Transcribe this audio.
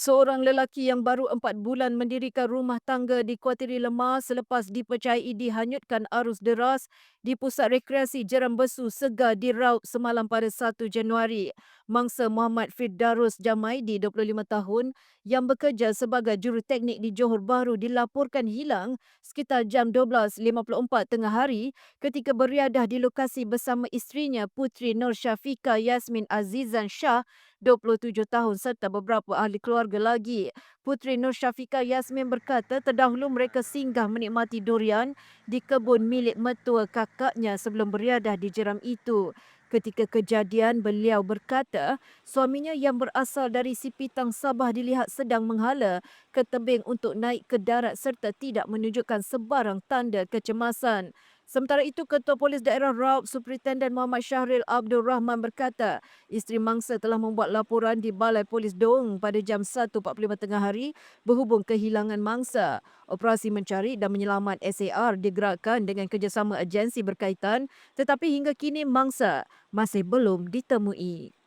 Seorang lelaki yang baru empat bulan mendirikan rumah tangga di Kuatiri Lemah selepas dipercayai dihanyutkan arus deras di pusat rekreasi Jeram Besu Segar di Raub semalam pada 1 Januari. Mangsa Muhammad Firdarus Jamaidi, 25 tahun, yang bekerja sebagai juruteknik di Johor Bahru dilaporkan hilang sekitar jam 12.54 tengah hari ketika beriadah di lokasi bersama isterinya Putri Nur Syafika Yasmin Azizan Shah 27 tahun serta beberapa ahli keluarga lagi. Putri Nur Syafika Yasmin berkata terdahulu mereka singgah menikmati durian di kebun milik metua kakaknya sebelum beriadah di jeram itu. Ketika kejadian, beliau berkata suaminya yang berasal dari Sipitang Sabah dilihat sedang menghala ke tebing untuk naik ke darat serta tidak menunjukkan sebarang tanda kecemasan. Sementara itu, Ketua Polis Daerah Raub Superintendent Muhammad Syahril Abdul Rahman berkata, isteri mangsa telah membuat laporan di Balai Polis Doong pada jam 1.45 tengah hari berhubung kehilangan mangsa. Operasi mencari dan menyelamat SAR digerakkan dengan kerjasama agensi berkaitan tetapi hingga kini mangsa masih belum ditemui.